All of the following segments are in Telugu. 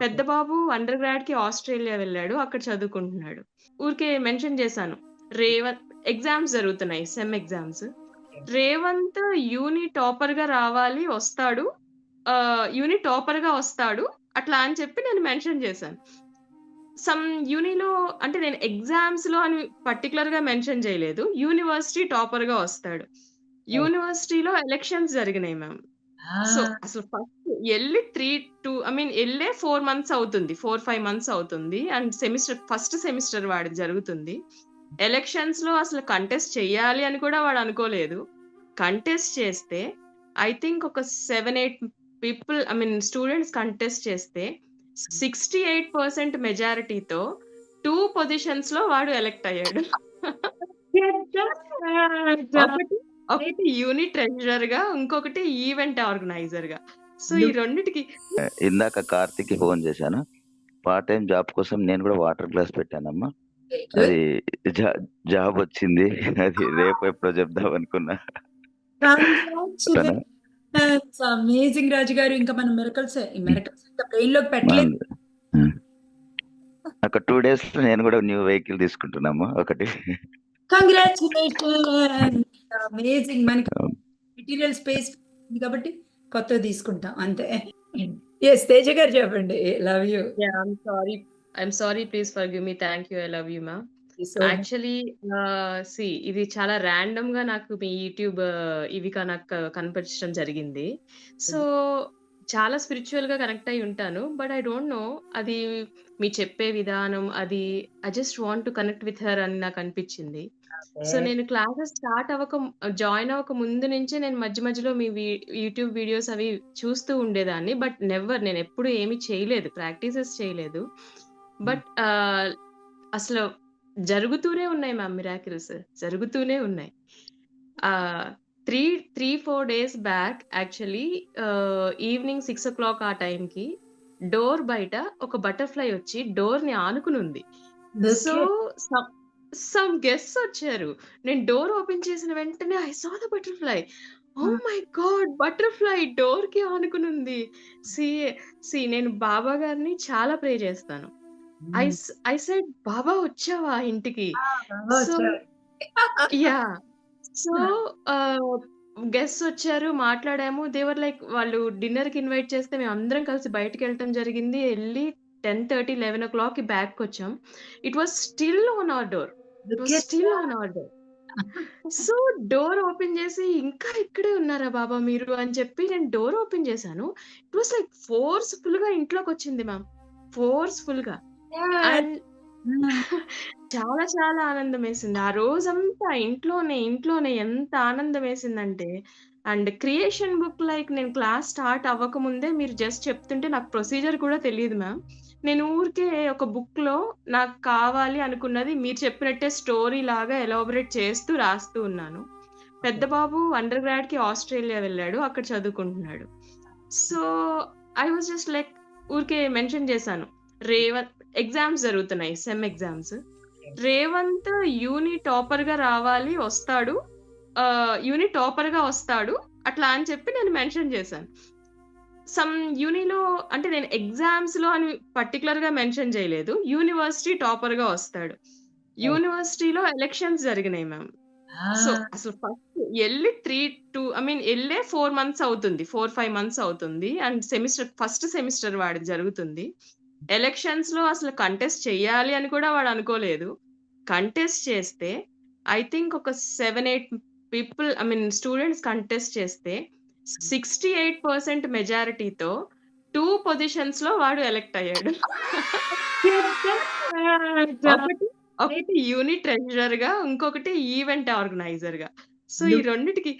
పెద్ద బాబు అండర్ గ్రాడ్‌కి ఆస్ట్రేలియా వెళ్ళాడు. అక్కడ చదువుకుంటున్నాడు. ఊరికే మెన్షన్ చేశాను. రేవంత్ ఎగ్జామ్స్ జరుగుతున్నాయి. Sem exams. రేవంత్ యూని టాపర్‌గా రావాలి వస్తాడు. యూని టాపర్‌గా వస్తాడు. అట్లా అని చెప్పి నేను మెన్షన్ చేశాను. సమ్ యూనిలో అంటే నేను ఎగ్జామ్స్‌లో అని పర్టిక్యులర్‌గా మెన్షన్ చేయలేదు. యూనివర్సిటీ టాపర్‌గా వస్తాడు. యూనివర్సిటీలో ఎలక్షన్స్ జరిగినాయి మ్యామ్. సో! అసలు ఫస్ట్ ఎళ్ళి 3, 2 ఐ మీన్ ఎళ్ళే 4 మంత్స్ అవుతుంది. 4, 5 మంత్స్ అవుతుంది. అండ్ సెమిస్టర్ ఫస్ట్ సెమిస్టర్ వాడిది జరుగుతుంది. ఎలక్షన్స్‌లో అసలు కంటెస్ట్ చెయ్యాలి అని కూడా వాడు అనుకోలేదు. కంటెస్ట్ చేస్తే ఐ థింక్ ఒక 7, 8 people I mean students contest చేస్తే 68% మెజారిటీతో 2 పొజిషన్స్‌లో వాడు ఎలక్ట్ అయ్యాడు. ఒకటి ఒకటి యూనిట్ ట్రెజరర్‌గా, ఇంకొకటి ఈవెంట్ ఆర్గనైజర్‌గా. సో, ఈ రెండిటికి ఇందాక కార్తీక్‌కి ఫోన్ చేశాను. పార్ట్ టైమ్ జాబ్ కోసం నేను కూడా వాటర్ గ్లాస్ పెట్టానమ్మా. అది జా జాబ్ వచ్చింది. అది రేపో ఎప్పుడో చెప్దాం అనుకున్నా. అమేజింగ్ రాజు గారు. ఇంకా మనం మిరకల్స్ ఈ మిరకల్స్ ఇంకా బ్రెయిన్‌లోకి పెట్టలేదు. ఒక 2 డేస్‌లో నేను కూడా న్యూ వెహికల్ తీసుకుంటున్నామ్మా ఒకటి. అమేజింగ్ మనకి. మెటీరియల్ స్పేస్ ఉంది కాబట్టి కొత్తది తీసుకుంటాం అంతే. యెస్ తేజ గారు చెప్పండి. Love you. Yeah! I am sorry. I am sorry. Please forgive me. Thank you. I love you much. Actually see ఇది చాలా ర్యాండమ్‌గా నాకు మీ యూట్యూబ్ ఇవి క నాకు కనిపించడం జరిగింది. సో, చాలా స్పిరిచ్యువల్‌గా కనెక్ట్ అయ్యి ఉంటాను. బట్ ఐ డోంట్ నో అది మీరు చెప్పే విధానం అది I just want to connect with her అని నాకు అనిపించింది. సో. నేను క్లాసెస్ స్టార్ట్ అవ్వక జాయిన్ అవ్వక ముందు నుంచే నేను మధ్య మధ్యలో మీ యూట్యూబ్ వీడియోస్ అవి చూస్తూ ఉండేదాన్ని. బట్ నెవర్ నేను ఎప్పుడు ఏమి చేయలేదు. ప్రాక్టీసెస్ చేయలేదు. బట్ అసలు జరుగుతూనే ఉన్నాయి మ్యామ్ మిరాకిల్స్. జరుగుతూనే ఉన్నాయి. 3, 3, 4 డేస్ బ్యాక్ యాక్చువల్లీ ఈవినింగ్ 6:00 ఆ టైంకి డోర్ బయట ఒక బటర్‌ఫ్లై వచ్చి డోర్‌ని ఆనుకుని ఉంది. సో. సమ్ గెస్ట్స్ వచ్చారు. నేను డోర్ ఓపెన్ చేసిన వెంటనే I saw the butterfly. Ah! My God! Butterfly డోర్‌కి ఆనుకుని ఉంది. సీ సీ నేను బాబా గారిని చాలా ప్రే చేస్తాను. ఐ ఐ సెడ్ బాబా వచ్చావా ఇంటికి? So. Yeah! So, ah, guests వచ్చారు. మాట్లాడాము. దే వర్ లైక్ వాళ్ళు డిన్నర్‌కి ఇన్వైట్ చేస్తే మేమందరం కలిసి బయటికెళ్ళటం జరిగింది. ఎళ్ళి 10:30, 11:00కి బ్యాక్‌కొచ్చాం. It was still on our door. Still. On. So, door open చేసి ఇంకా ఇక్కడే ఉన్నారా బాబా మీరు అని చెప్పి నేను డోర్ ఓపెన్ చేశాను. ఇట్ వాస్ లైక్ ఫోర్స్‌ఫుల్‌గా ఇంట్లోకొచ్చింది మ్యామ్. ఫోర్స్‌ఫుల్‌గా. యెస్. And hmm. చాలా చాలా ఆనందమేసింది. ఆ రోజంతా ఇంట్లోనే, ఇంట్లోనే ఎంత ఆనందమేసిందంటే అండ్ క్రియేషన్ బుక్ లైక్ నేను క్లాస్ స్టార్ట్ అవ్వకముందే మీరు జస్ట్ చెప్తుంటే నాకు ప్రొసీజర్ కూడా తెలీదు మ్యామ్. నేను ఊరికే ఒక బుక్‌లో నాకు కావాలి అనుకున్నది మీరు చెప్పినట్టే స్టోరీ లాగా ఎలాబొరేట్ చేస్తూ రాస్తూ ఉన్నాను. పెద్ద బాబు అండర్ గ్రాడ్‌కి ఆస్ట్రేలియా వెళ్ళాడు. అక్కడ చదువుకుంటున్నాడు. So, I was just like ఊరికే మెన్షన్ చేశాను. రేవంత్ ఎగ్జామ్స్ జరుగుతున్నాయి. Sem exams. రేవంత్ యూని టాపర్‌గా రావాలి వస్తాడు. యూని టాపర్‌గా వస్తాడు. అట్లా అని చెప్పి నేను మెన్షన్ చేశాను. సమ్ యూనిలో అంటే నేను ఎగ్జామ్స్‌లో అని పర్టిక్యులర్‌గా మెన్షన్ చేయలేదు. యూనివర్సిటీ టాపర్‌గా వస్తాడు. యూనివర్సిటీలో ఎలక్షన్స్ జరిగినాయి మ్యామ్. సో! అసలు ఫస్ట్ ఎళ్ళి 3, 2 ఐ మీన్ ఎళ్ళే 4 మంత్స్ అవుతుంది. 4, 5 మంత్స్ అవుతుంది. అండ్ సెమిస్టర్ ఫస్ట్ సెమిస్టర్ వాడిది జరుగుతుంది. ఎలక్షన్స్‌లో అసలు కంటెస్ట్ చెయ్యాలి అని కూడా వాడు అనుకోలేదు. కంటెస్ట్ చేస్తే ఐ థింక్ ఒక 7, 8 people I mean students contest చేస్తే 68% మెజారిటీతో 2 పొజిషన్స్‌లో వాడు ఎలక్ట్ అయ్యాడు. ఒకటి యూనిట్ ట్రెజరర్‌గా, ఇంకొకటి ఈవెంట్ ఆర్గనైజర్‌గా. సో, ఈ రెండిటికి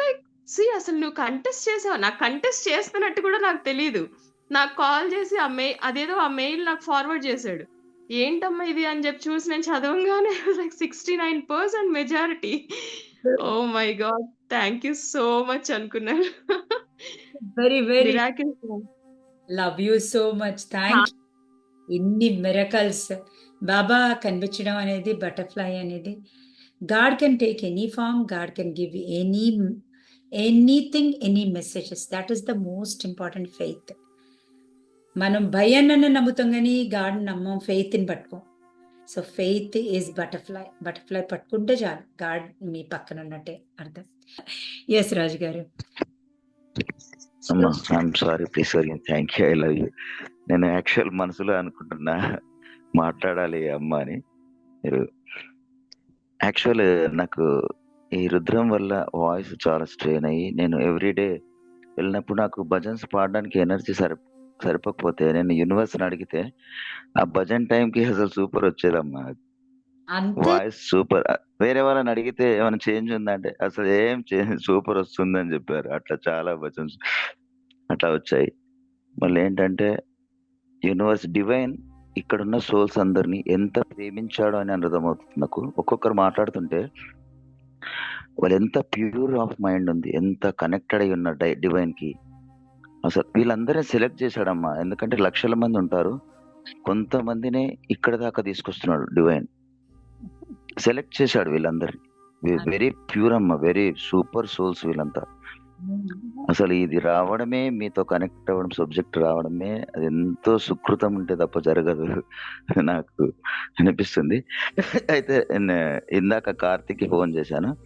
లైక్ సీ అసలు నువ్వు కంటెస్ట్ చేసావా? నాకు కంటెస్ట్ చేస్తున్నట్టు కూడా నాకు తెలీదు. నాకు కాల్ చేసి ఆ మెయి అదేదో ఆ మెయిల్ నాకు ఫార్వర్డ్ చేసాడు. ఏంటమ్మా ఇది అని చెప్పి చూసి నేను చదవంగానే like 69% majority. Oh my God! Thank you so much అనుకున్నాను. Very very. Love you so much. You. ఇన్ని మిరకల్స్ బాబా కనిపించడం అనేది బటర్‌ఫ్లై అనేది God can take any form. God can give any anything, any messages. That is the most important faith. మనం భయాన్ననే నమ్ముతాం గానీ గాడ్ నమ్మం ఫెయిత్‌ని పట్టుకోం. So faith is butterfly. Butterfly పట్టుకుంటే చాలు. గాడ్ మీ పక్కన ఉన్నట్టే అర్థం. Yes Raju garu. Sorry please forgive thank you. I love you. నేను యాక్చువల్ మనసులో అనుకుంటున్నా మాట్లాడాలి అమ్మ అని. మీరు యాక్చువల్ నాకు ఈ రుద్రం వల్ల వాయిస్ చాలా స్ట్రెయిన్ అయ్యి నేను ఎవ్రీ డే వెళ్ళినప్పుడు నాకు భజన్స్ పాడడానికి ఎనర్జీ సరి సరిపోకపోతే నేను యూనివర్స్‌ని అడిగితే ఆ భజన్ టైంకి అసలు సూపర్ వచ్చేదమ్మా. Voice super. వేరే వాళ్ళని అడిగితే ఏమైనా చేంజ్ ఉందా అంటే అసలు ఏం చేంజ్ సూపర్ వస్తుందని చెప్పారు. అట్లా చాలా భజన్స్ అట్లా వచ్చాయి. మళ్ళీ ఏంటంటే యూనివర్స్ డివైన్ ఇక్కడున్న సోల్స్ అందరిని ఎంత ప్రేమించాడో అని అర్థమవుతుంది నాకు. ఒక్కొక్కరు మాట్లాడుతుంటే వాళ్ళు ఎంత ప్యూర్ ఆఫ్ మైండ్ ఉంది. ఎంత కనెక్టెడ్ అయ్యి ఉన్న డై డివైన్‌కి. అసలు వీళ్ళందరిని సెలెక్ట్ చేశాడమ్మా. ఎందుకంటే లక్షల మంది ఉంటారు. కొంతమందినే ఇక్కడి దాకా తీసుకొస్తున్నాడు డివైన్. సెలెక్ట్ చేశాడు వీళ్ళందరిని. వెరీ ప్యూర్ అమ్మ. వెరీ సూపర్ సోల్స్ వీళ్ళంతా. అసలు ఇది రావడమే మీతో కనెక్ట్ అవ్వడం సబ్జెక్ట్ రావడమే అది ఎంతో సుకృతం ఉంటే తప్ప జరగదు. నాకు అనిపిస్తుంది. అయితే ఇందాక కార్తీక్‌కి ఫోన్ చేశాను.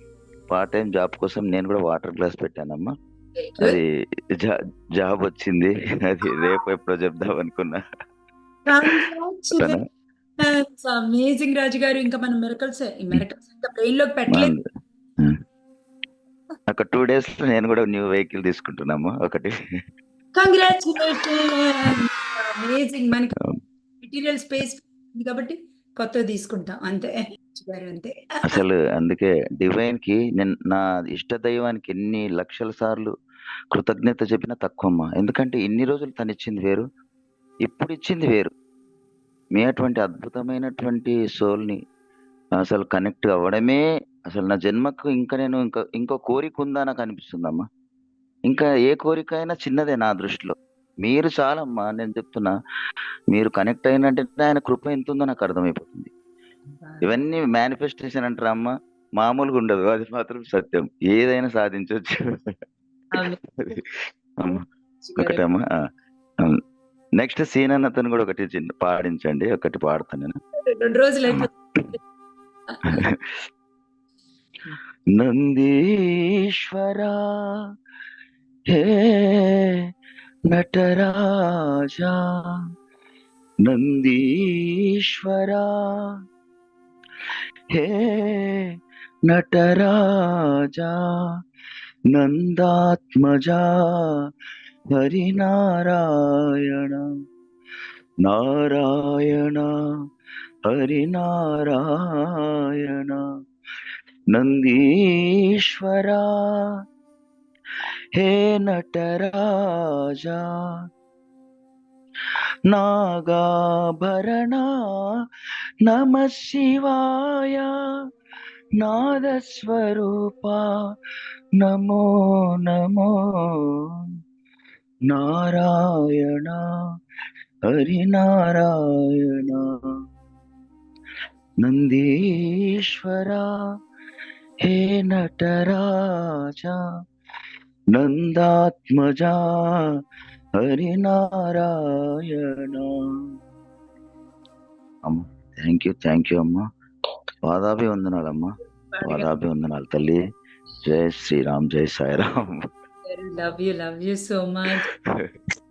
పార్ట్ టైమ్ జాబ్ కోసం నేను కూడా వాటర్ గ్లాస్ పెట్టానమ్మా. అది జా జాబ్ వచ్చింది. అది రేపో ఎప్పుడో చెప్దాం అనుకున్నా. అమేజింగ్ రాజు గారు. ఇంకా మనం మిరకల్సే. మిరకల్స్ ఇంకా బ్రెయిన్‌లోకి పెట్టలేదు. మంది హ్మ్. ఒక 2 డేస్‌లో నేను కూడా న్యూ వెహికల్ తీసుకుంటున్నాము ఒకటి. అమేజింగ్. మనకి. మెటీరియల్ స్పేస్ కాబట్టి కొత్తది తీసుకుంటాం. అంతే. అసలు అందుకే డివైన్‌కి నేను నా ఇష్ట దైవానికి ఎన్ని లక్షల సార్లు కృతజ్ఞత చెప్పినా తక్కువమ్మ ఎందుకంటే ఇన్ని రోజులు తనిచ్చింది వేరు. ఇప్పుడు ఇచ్చింది వేరు. మీ అటువంటి అద్భుతమైనటువంటి సోల్‌ని అసలు కనెక్ట్ అవ్వడమే అసలు నా జన్మకు ఇంకా నేను ఇంకా ఇంకో కోరిక ఉందా నాకు అనిపిస్తుందమ్మా. ఇంకా ఏ కోరిక అయినా చిన్నదే నా దృష్టిలో. మీరు చాలమ్మా నేను చెప్తున్నా. మీరు కనెక్ట్ అయినట్టే ఆయన కృప ఎంత ఉందో నాకు అర్థమైపోతుంది. ఇవన్నీ మేనిఫెస్టేషన్ అంటారా అమ్మ? మామూలుగా ఉండదు. అది మాత్రం సత్యం. ఏదైనా సాధించవచ్చు అమ్మ. నెక్స్ట్ సీన్ అన్నతను కూడా ఒకటి చిన్న పాడించండి. ఒకటి పాడతా నేను. 2 రోజులు. నందీశ్వరా హే నటరాజా నందీశ్వరా హే నటరాజా నందాత్మజా హరినారాయణ నారాయణ హరినారాయణ నందీశ్వరా హే నటరాజా నాగాభరణ నమ శివాయ నాదస్వరూప నమో నమో నారాయణ హరినారాయణ. నందీశ్వరా హే నటరాజా నందాత్మజా హరినారాయణ. అమ్మ థ్యాంక్ యూ థ్యాంక్ యూ అమ్మా. పాదాభి వందనాలమ్మా పాదాభి వందనాలు తల్లి. జై శ్రీరామ్ జై Sairam love you love you so much